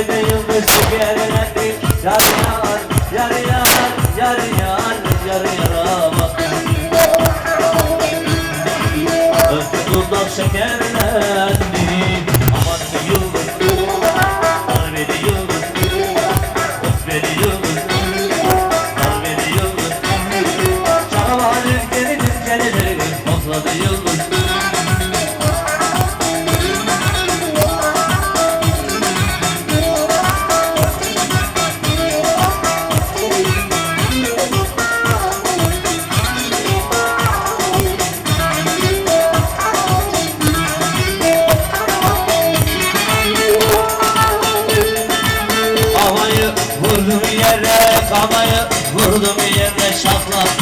Yıldız, çağlar ülkeniz gelir, bozladı yıldız. Vurdum yere kafayı Vurdum yere şaklattım